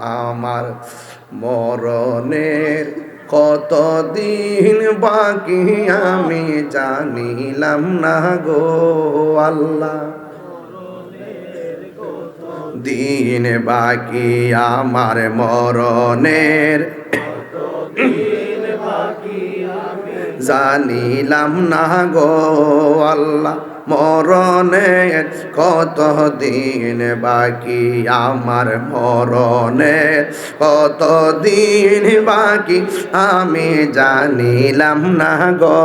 আমার মরণের কতদিন বাকি আমি জানিলাম না গো আল্লাহ। দিন বাকি আমার মরণের জানিলাম না গো আল্লাহ। মরণের কত দিন বাকি? আমার মরণে কত দিন বাকি? আমি জানিলাম না গো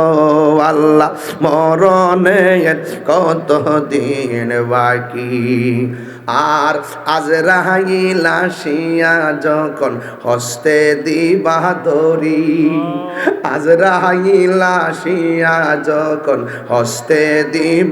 আল্লাহ মরণের কত দিন বাকি? আর আজ রাহাইল যখন হস্তে দিবা দরি আজ রাহাইল যখন হস্তে দিবা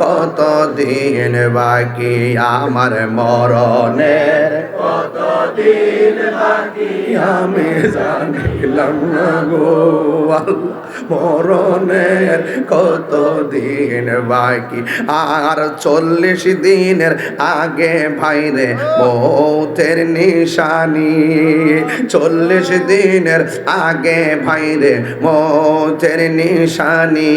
কত দিন বাকি আমার মরণের আমি জানিলাম গো মরণের কত দিন বাকি? আর চল্লিশ দিনের আগে ভাইরে মৌতের নিশানি। চল্লিশ দিনের আগে ভাইরে মৌতের নিশানি।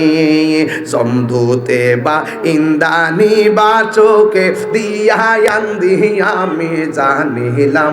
জমধুতে বা ইন্দানি বা চোখে দিয়ান্দি আমি জানিলাম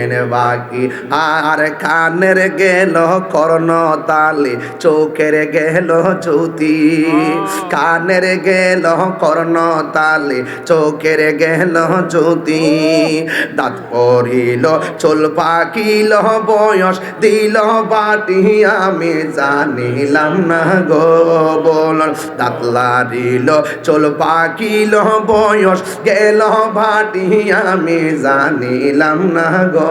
বাকি আর কানের গেল কর্ণ তালি চোখের গেল জ্যোতি। কানের গেল কর্ণ তালি চোখের গেল জ্যোতি। দাঁত পড়িল চুল পাকিল, বয়স দিল বাটি, আমি জানিলাম না গো বল। দাঁত লারিল চুল পাকিল, বয়স গেল বাটি, আমি জানিলাম না গো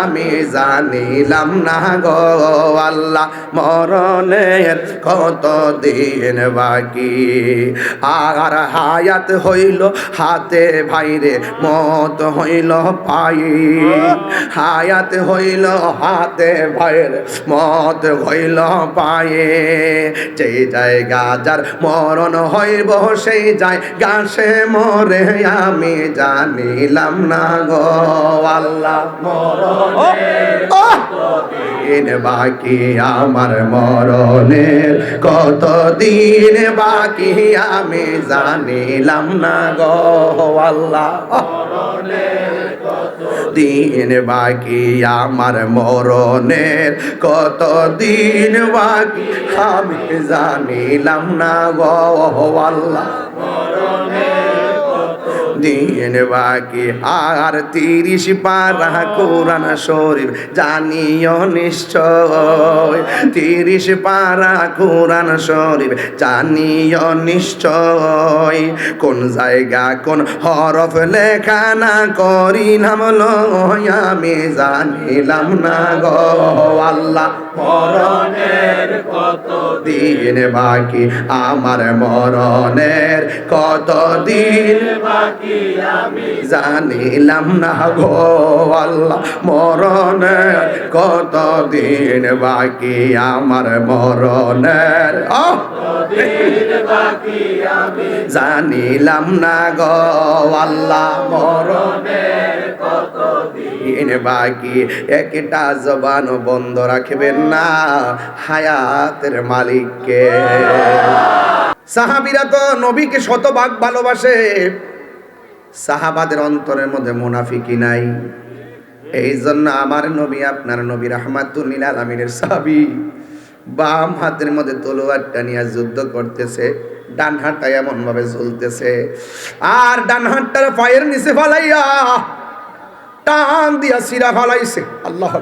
আমি জানিলাম না গো আল্লাহ, মরণের কত দিন বাকি। আর হায়াত হইল, হাতে ভাইরে মত হইল পাই। হায়াত হইল, হাতে ভাইরে মত হইল পায়ে যে জায়গা যার মরণ হইব, সেই যায় গাছে মরে, আমি জানিলাম না গো। আল্লাহ দিন বাকি? আমার মরণের কত দিন বাকি? আমি জানিলাম না গো আল্লাহ দিন বাকি? আমার মরণের কত দিন বাকি? আমি জানিলাম না গো আল্লাহ দিন বাকি আর তিরিশ পারা কোরআন শরীফ জানিও নিশ্চয়। তিরিশ পারা কোরআন শরীফ জানিও নিশ্চয়। কোন জায়গা, কোন হরফ লেখা না করি নাম আমি জানিলাম না গো আল্লাহ। মরণের কত দিন বাকি, আমার মরণের কত দিন বাকি জানিলাম না গো আল্লাহ, মরণের কত দিন বাকি আমার মরণের! জানিলাম না গো আল্লাহ, মরণের দিন বাকি? একটা জবান বন্ধ রাখবেন না হায়াতের মালিককে। সাহাবিরা তো নবীকে শতভাগ ভালোবাসে। সাহাবাদের অন্তরের মধ্যে মুনাফিকি নাই। এই জন্য আমার নবী, আপনার নবী রহমাতুল্লিল আলমিনের সাহাবি বাম হাতের মধ্যে তলোয়ারটা নিয়ে যুদ্ধ করতেছে, ডান হাতটা এমন ভাবে চলতেছে আর ডান হাতটার পায়ের নিচে ফালাইয়া টান দিয়া সিরা ফালাইছে। আল্লাহ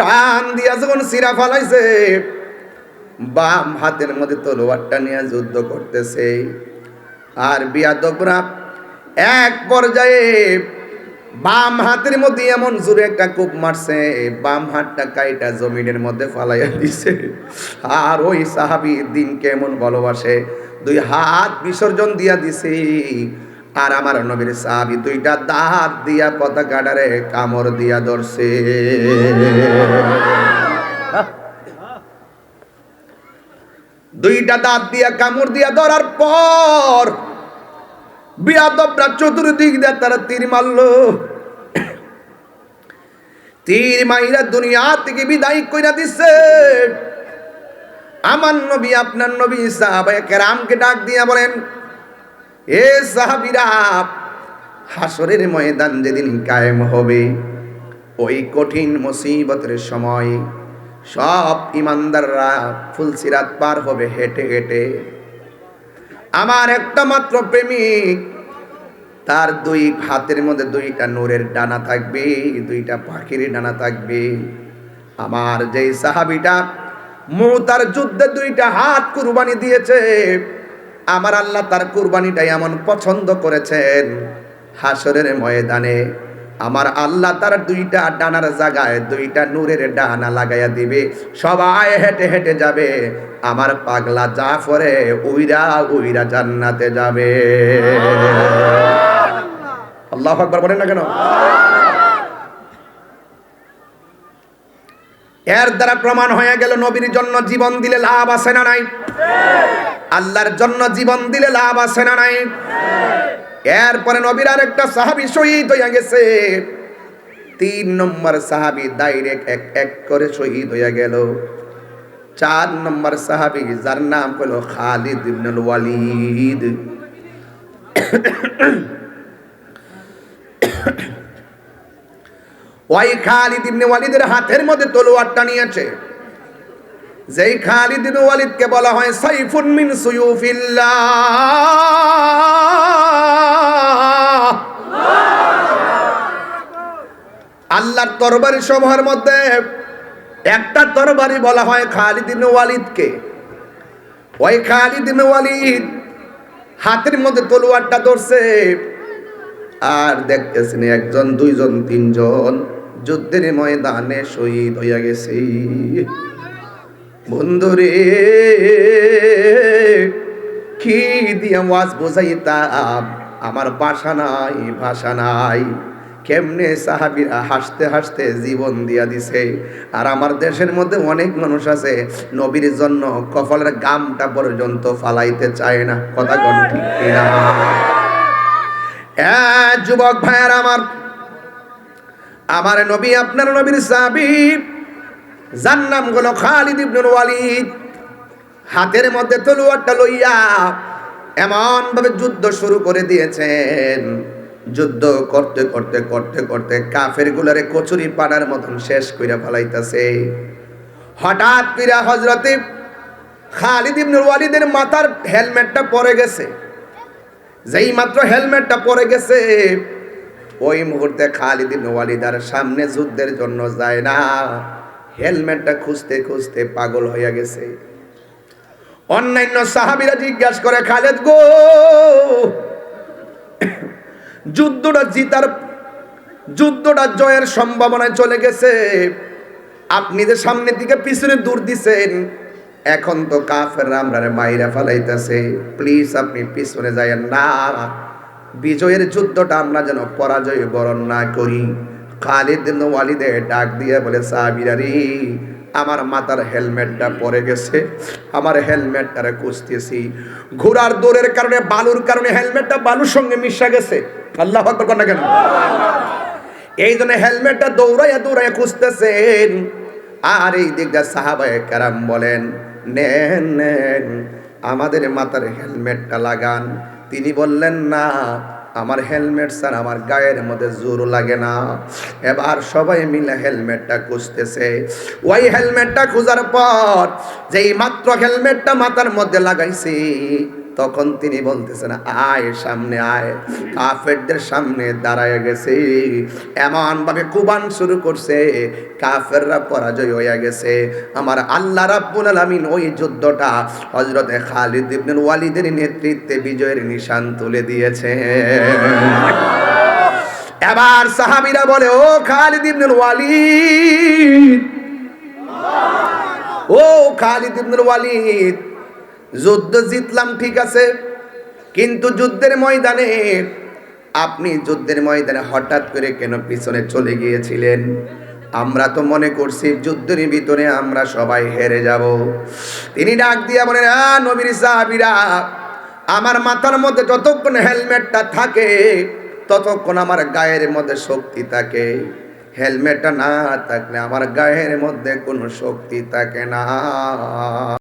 টান দিয়া যখন সিরা ফালাইছে, বাম হাতের মধ্যে তলোয়ারটা নিয়ে যুদ্ধ করতেছে। আর বিয়াদবরা এক পর্যায়ে বাম হাতের মধ্যে এমন জোরে একটা কূপ মারছে, বাম হাতটা কাইটা জমিনের মধ্যে ফালাইয়া দিছে। আর ওই সাহাবি দিন কেমন ভালোবাসে, দুই হাত বিসর্জন দিয়া দিছে। আর আমার নবীর সাহাবি দুইটা দাঁত দিয়া পতাকাটারে কামড় দিয়া ধরছে। দুইটা দাঁত দিয়া কামড় দিয়া ধরার পর বিয়াদবরা চতুর্দিক দিয়ে তারা তীর মারলো। তীর মাইরা দুনিয়া থেকে বিদায় কইরা দিছে। আমার নবী, আপনার নবী সাহাবায়ে কেরামকে ডাক দিয়া বলেন, এ সাহাবিরা হাসরের ময়দান যেদিন কায়েম হবে, ওই কঠিন মুসিবতের সময় সব ইমানদাররা ফুলসিরাত পার হবে হেঁটে হেঁটে। আমার একটা মাত্র প্রেমিক তার দুই হাতের মধ্যে দুইটা নূরের ডানা থাকবে, দুইটা পাখির ডানা থাকবে। আমার যেই সাহাবিটা তার যুদ্ধে দুইটা হাত কুরবানি দিয়েছে, আমার আল্লাহ তার কুরবানিটা এমন পছন্দ করেছেন। হাসরের ময়দানে আমার আল্লাহ তার দুইটা ডানার জায়গায় দুইটা নূরের ডানা লাগাইয়া দিবে। সবাই হেঁটে হেঁটে যাবে, আমার পাগলা জাফরে উইরা উইরা জান্নাতে যাবে। আল্লাহ আকবার বলেন না কেন? এর দ্বারা প্রমাণ হয়ে গেল নবীর জন্য জীবন দিলে লাভ আছে না নাই? আল্লাহর জন্য জীবন দিলে লাভ আছে না নাই? এরপরে নবীর আর একটা সাহাবি শহীদ হইয়া গেছে। তিন নম্বর সাহাবি ডাইরেক্ট এক এক করে শহীদ হইয়া গেল। চার নম্বর সাহাবি, যার নাম হলো খালিদ ইবনুল ওয়ালিদ। ওই খালিদ ইবনে ওয়ালিদের হাতের মধ্যে তলোয়ারটা নিয়েছে। যেই খালিদ ইবনে ওয়ালিদকে বলা হয় সাইফুন মিন সুয়ুফিল্লাহ। আল্লাহর তরবারি সমূহের মধ্যে একটা তরবারি বলা হয় খালিদ ইবনে ওয়ালিদকে। ওই খালিদ ইবনে ওয়ালিদ হাতের মধ্যে তলোয়ারটা ধরছে। আর দেখতেছেন একজন, দুইজন, তিনজন যুদ্ধের ময়দানে শহীদ হইয়া গেছে। বন্ধুরে, কি দিয়ে ওয়াজ বোঝাইতাম? আমার বাসা নাই, ভাষা নাই। কেমনে সাহাবিরা হাসতে হাসতে জীবন দিয়া দিছে? আর আমার দেশের মধ্যে অনেক মানুষ আছে, নবীর জন্য কপালের গামটা পর্যন্ত ফালাইতে চায় না। কথা কোন ঠিক এ যুবক ভাইয়ার আমার আমার নবী, আপনার নবীর সাহাবী, যার নাম হলো খালিদ ওয়ালিদ, হাতের মধ্যে তলোয়ারটা লইয়া এমন ভাবে যুদ্ধ শুরু করে দিয়েছেন। যুদ্ধ করতে করতে করতে করতে কাফের গুলারে কচুরি পানার মতন শেষ কইরা ফেলাইতাছে। হঠাৎ পিরা হজরতে খালিদ ইবনুল ওয়ালিদের মাথার হেলমেটটা পরে গেছে। যেই মাত্র হেলমেটটা পরে গেছে, ওই মুহূর্তে খালিদ ইবনে ওয়ালিদার সামনে যুদ্ধের জন্য যায় না। হেলমেটটা খুঁজতে খুঁজতে পাগল হইয়া গেছে। অন্যান্য সাহাবিরা জিজ্ঞাসা করে, খালেদ গো, যুদ্ধটা জিতার, যুদ্ধটা জয়ের সম্ভাবনায় চলে গেছে। আপনি যে সামনের দিকে পিছনে দূর দিছেন এখন তো কাফের আমরা মাইরা ফালাইতেছে। প্লিজ আপনি পিছনে যাইয়েন না। বিজয়ের যুদ্ধটা আমরা যেন পরাজয় বরণ না করি। খালিদ ওয়ালিদে ডাক দিয়ে বলে সাহাবিরারি আমার মাথার হেলমেটটা পরে গেছে। আমার হেলমেটটারে খুঁজতেছি। ঘোড়ার দৌড়ের কারণে বালুর কারণে হেলমেটটা বালুর সঙ্গে মিশা গেছে। আল্লাহ না কেন? এই জন্য হেলমেটটা দৌড়াইয়া দৌড়াইয়া খুঁজতেছেন। আর এই দিকটা সাহাবায়ে কারাম বলেন, নেন নেন, আমাদের মাথার হেলমেটটা লাগান। তিনি বললেন, না, আমার হেলমেট স্যার, আমার গায়ের মধ্যে জোর লাগে না। এবার সবাই মিলে হেলমেটটা খুঁজতেছে। ওই হেলমেটটা খোঁজার পর যেই মাত্র হেলমেটটা মাথার মধ্যে লাগাইছি তখন তিনি বলতেছেন, আয়, সামনে আয়। কাফেরদের সামনে দাঁড়ায় গেছে। এমন ভাবে কুবান শুরু করছে, কাফেররা পরাজয় হয়ে গেছে। আমার আল্লাহ রাব্বুল আলামিন ওই যুদ্ধটা হযরতে খালিদ ইবনুল ওয়ালিদের নেতৃত্বে বিজয়ের নিশান তুলে দিয়েছে। এবার সাহাবীরা বলে, ও খালিদ ইবনুল ওয়ালিদ, ও খালিদ ইবনুল ওয়ালিদ যুদ্ধ জিতলাম, ঠিক আছে? কিন্তু যুদ্ধের ময়দানে আপনি যুদ্ধের ময়দানে হঠাৎ করে কেন পিছনে চলে গিয়েছিলেন? আমরা তো মনে করছি যুদ্ধের ভিতরে আমরা সবাই হেরে যাব। তিনি ডাক দিয়া বলেন, আ নবীর সাহাবীরা, আমার মাথার মধ্যে যতক্ষণ হেলমেটটা থাকে, ততক্ষণ আমার গায়ের মধ্যে শক্তি থাকে। হেলমেটটা না থাকলে আমার গায়ের মধ্যে কোনো শক্তি থাকে না।